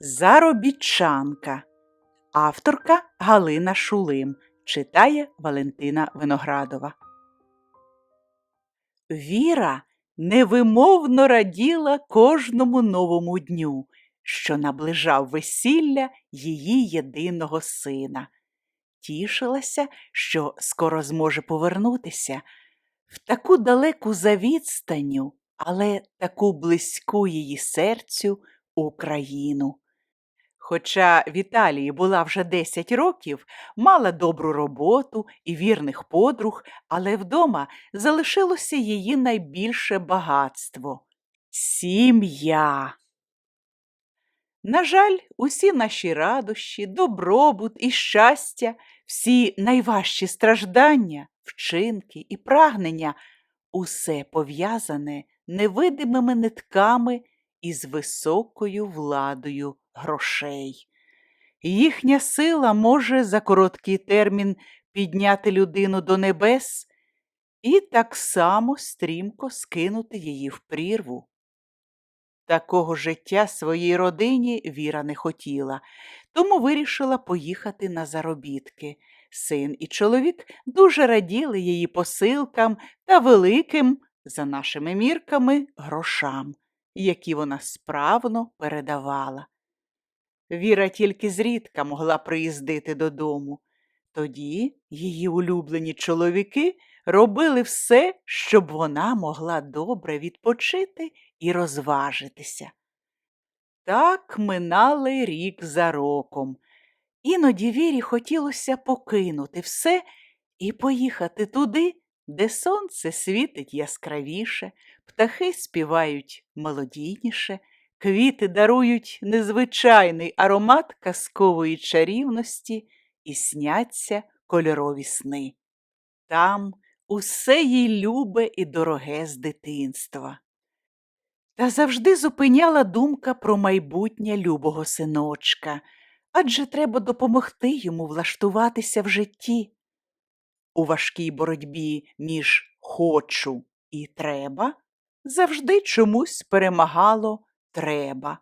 Заробітчанка. Авторка Галина Шулим. Читає Валентина Виноградова. Віра невимовно раділа кожному новому дню, що наближав весілля її єдиного сина. Тішилася, що скоро зможе повернутися в таку далеку завідстанню, але таку близьку її серцю Україну. Хоча в Італії була вже 10 років, мала добру роботу і вірних подруг, але вдома залишилося її найбільше багатство сім'я. На жаль, усі наші радощі, добробут і щастя, всі найважчі страждання, вчинки і прагнення усе пов'язане невидимими нитками із високою владою грошей. Їхня сила може за короткий термін підняти людину до небес і так само стрімко скинути її в прірву. Такого життя своїй родині Віра не хотіла, тому вирішила поїхати на заробітки. Син і чоловік дуже раділи її посилкам та великим, за нашими мірками, грошам, які вона справно передавала. Віра тільки зрідка могла приїздити додому. Тоді її улюблені чоловіки робили все, щоб вона могла добре відпочити і розважитися. Так минали рік за роком. Іноді Вірі хотілося покинути все і поїхати туди, де сонце світить яскравіше, птахи співають мелодійніше, квіти дарують незвичайний аромат казкової чарівності і сняться кольорові сни. Там усе їй любе і дороге з дитинства. Та завжди зупиняла думка про майбутнє любого синочка, адже треба допомогти йому влаштуватися в житті. У важкій боротьбі між хочу і треба завжди чомусь перемагало треба.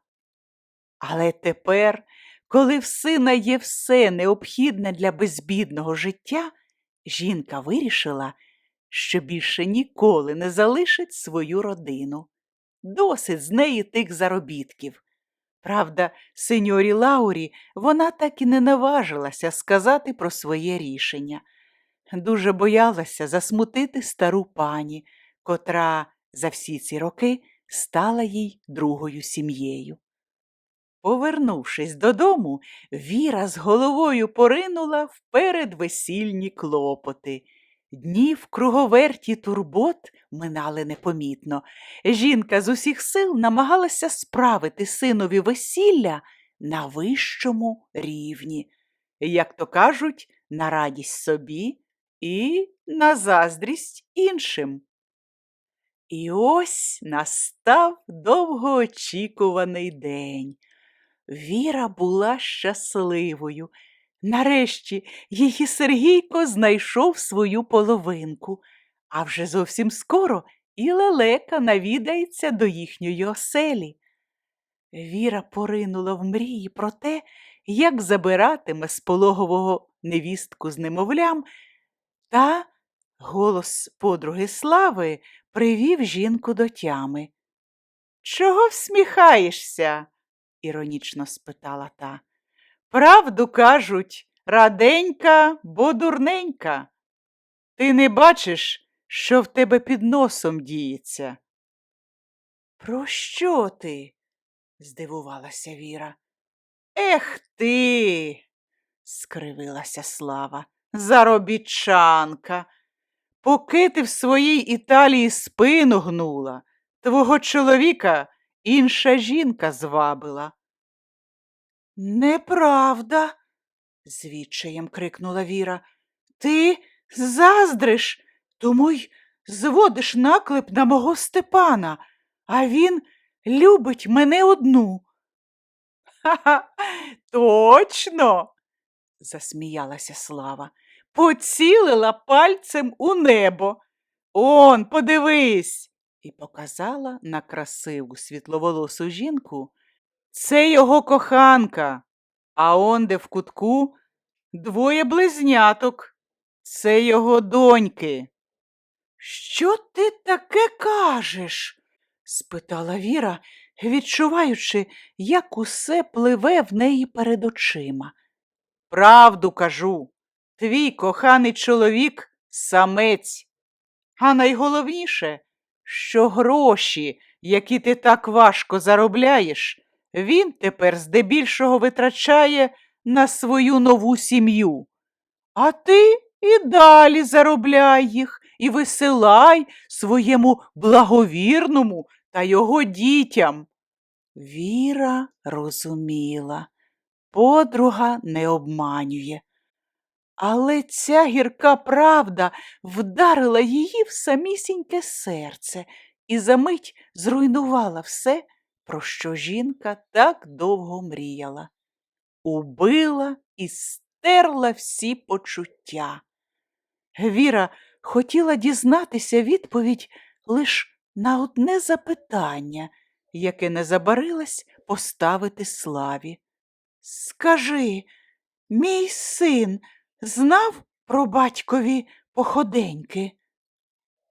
Але тепер, коли в сина є все необхідне для безбідного життя, жінка вирішила, що більше ніколи не залишить свою родину. Досить з неї тих заробітків. Правда, сеньорі Лаурі вона так і не наважилася сказати про своє рішення. Дуже боялася засмутити стару пані, котра за всі ці роки стала їй другою сім'єю. Повернувшись додому, Віра з головою поринула в передвесільні клопоти. Дні в круговерті турбот минали непомітно. Жінка з усіх сил намагалася справити синові весілля на вищому рівні, як то кажуть, на радість собі і на заздрість іншим. І ось настав довгоочікуваний день. Віра була щасливою. Нарешті її Сергійко знайшов свою половинку, а вже зовсім скоро і лелека навідається до їхньої оселі. Віра поринула в мрії про те, як забиратиме з пологового невістку з немовлям, та голос подруги Слави привів жінку до тями. Чого всміхаєшся? іронічно спитала та. Правду кажуть, раденька, бо дурненька. Ти не бачиш, що в тебе під носом діється. Про що ти? здивувалася Віра. Ех ти, скривилася слава, заробітчанка. Поки ти в своїй Італії спину гнула, твого чоловіка інша жінка звабила. Неправда, з відчаєм крикнула Віра. Ти заздриш, тому й зводиш наклеп на мого Степана, а він любить мене одну. Ха-ха, точно, засміялася Слава, поцілила пальцем у небо. Он, подивись, і показала на красиву світловолосу жінку, Це його коханка, а онде в кутку двоє близняток. Це його доньки. Що ти таке кажеш? спитала Віра, відчуваючи, як усе пливе в неї перед очима. Правду кажу, твій коханий чоловік самець. А найголовніше, що гроші, які ти так важко заробляєш, він тепер здебільшого витрачає на свою нову сім'ю. А ти і далі заробляй їх і висилай своєму благовірному та його дітям. Віра розуміла, подруга не обманює. Але ця гірка правда вдарила її в самісіньке серце і за мить зруйнувала все, про що жінка так довго мріяла. Убила і стерла всі почуття. Віра хотіла дізнатися відповідь лиш на одне запитання, яке не забарилась поставити славі. Скажи, мій син знав про батькові походеньки?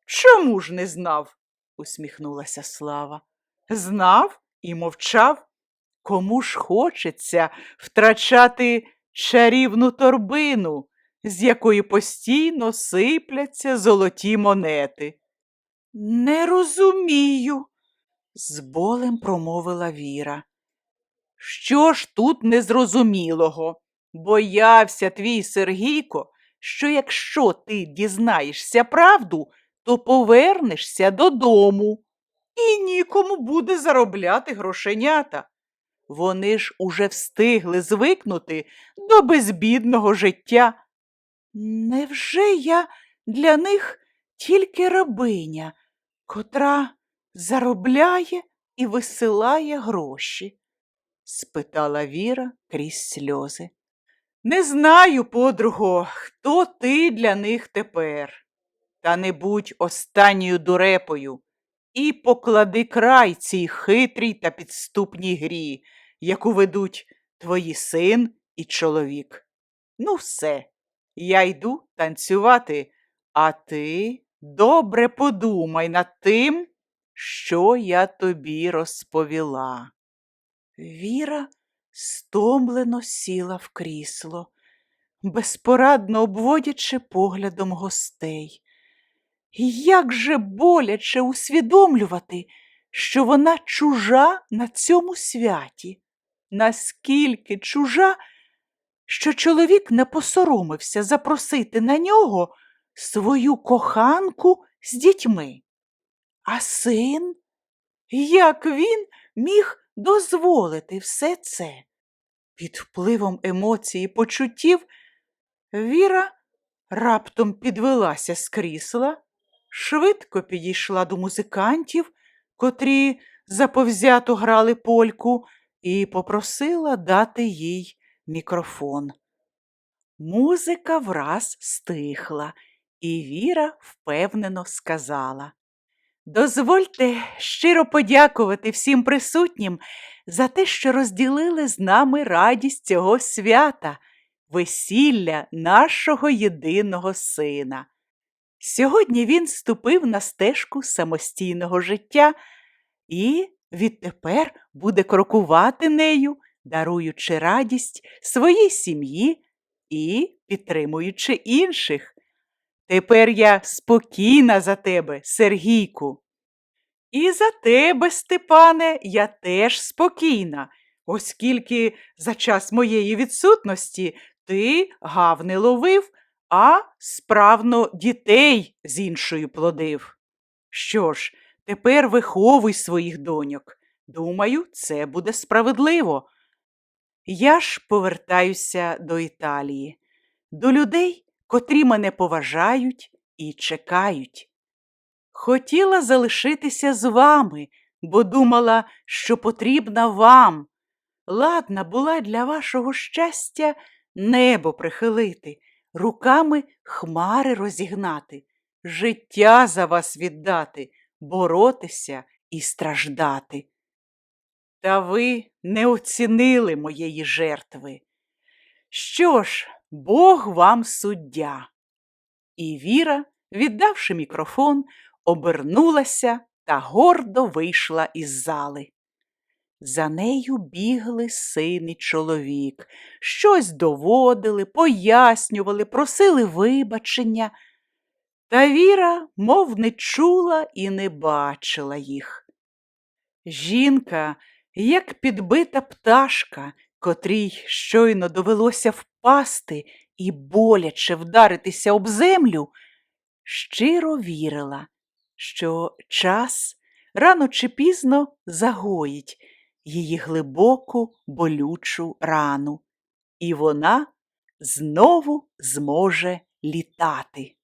Чому ж не знав? усміхнулася Слава. Знав і мовчав. Кому ж хочеться втрачати чарівну торбину, з якої постійно сипляться золоті монети? Не розумію, з болем промовила Віра. Що ж тут незрозумілого? Боявся твій Сергійко, що якщо ти дізнаєшся правду, то повернешся додому і нікому буде заробляти грошенята. Вони ж уже встигли звикнути до безбідного життя. Невже я для них тільки рабиня, котра заробляє і висилає гроші? спитала Віра крізь сльози. Не знаю, подруго, хто ти для них тепер. Та не будь останньою дурепою і поклади край цій хитрій та підступній грі, яку ведуть твої син і чоловік. Ну, все, я йду танцювати, а ти добре подумай над тим, що я тобі розповіла. Віра стомлено сіла в крісло, безпорадно обводячи поглядом гостей. Як же боляче усвідомлювати, що вона чужа на цьому святі, наскільки чужа, що чоловік не посоромився запросити на нього свою коханку з дітьми. А син, як він міг дозволити все це? Під впливом емоцій і почуттів Віра раптом підвелася з крісла, швидко підійшла до музикантів, котрі заповзято грали польку, і попросила дати їй мікрофон. Музика враз стихла, і Віра впевнено сказала Дозвольте щиро подякувати всім присутнім за те, що розділили з нами радість цього свята, весілля нашого єдиного сина. Сьогодні він ступив на стежку самостійного життя і відтепер буде крокувати нею, даруючи радість своїй сім'ї і підтримуючи інших. Тепер я спокійна за тебе, Сергійку. І за тебе, Степане, я теж спокійна, оскільки за час моєї відсутності ти гав не ловив, а справно дітей з іншою плодив. Що ж, тепер виховуй своїх доньок. Думаю, це буде справедливо. Я ж повертаюся до Італії, до людей, котрі мене поважають і чекають. Хотіла залишитися з вами, бо думала, що потрібна вам. Ладна була для вашого щастя небо прихилити, руками хмари розігнати, життя за вас віддати, боротися і страждати. Та ви не оцінили моєї жертви. Що ж, Бог вам суддя. І Віра, віддавши мікрофон, обернулася та гордо вийшла із зали. За нею бігли син і чоловік, щось доводили, пояснювали, просили вибачення. Та Віра, мов не чула і не бачила їх. Жінка, як підбита пташка, котрій щойно довелося впасти і боляче вдаритися об землю, щиро вірила, що час рано чи пізно загоїть її глибоку болючу рану, і вона знову зможе літати.